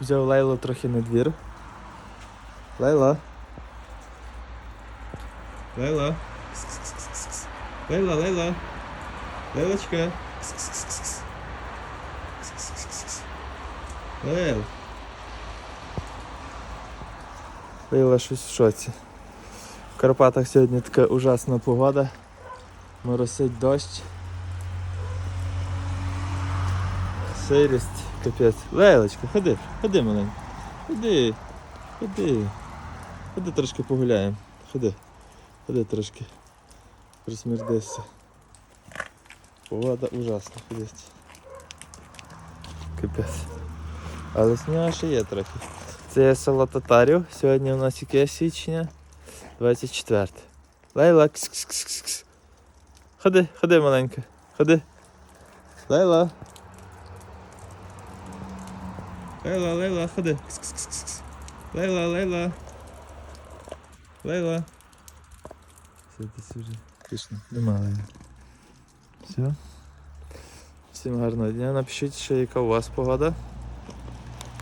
Взяв Лейлу трохи на двір. Лейла. Лейла. Лейла, Лейла. Лейлочка. Лейл. Лейла щось в шоці. В Карпатах сьогодні така ужасна погода. Моросить дощ. Сирість, капець. Лейлочка, ходи, ходи маленька. Ходи, ходи. Ходи трошки погуляємо. Ходи. Ходи трошки. Розмірдися. Погода ужасна, ходить. Капець. Але сніга ще є трохи. Це село Татарів. Сьогодні у нас яке січня? 24. Лейла. Кс-кс-кс-кс. Ходи, ходи, маленька. Ходи. Лейла. Лейла, Лейла, ходи. Лейла, Лейла. Лейла. Все, ти вже. Пішно, Нема. Все. Всім гарного дня. Напишіть ще, яка у вас погода.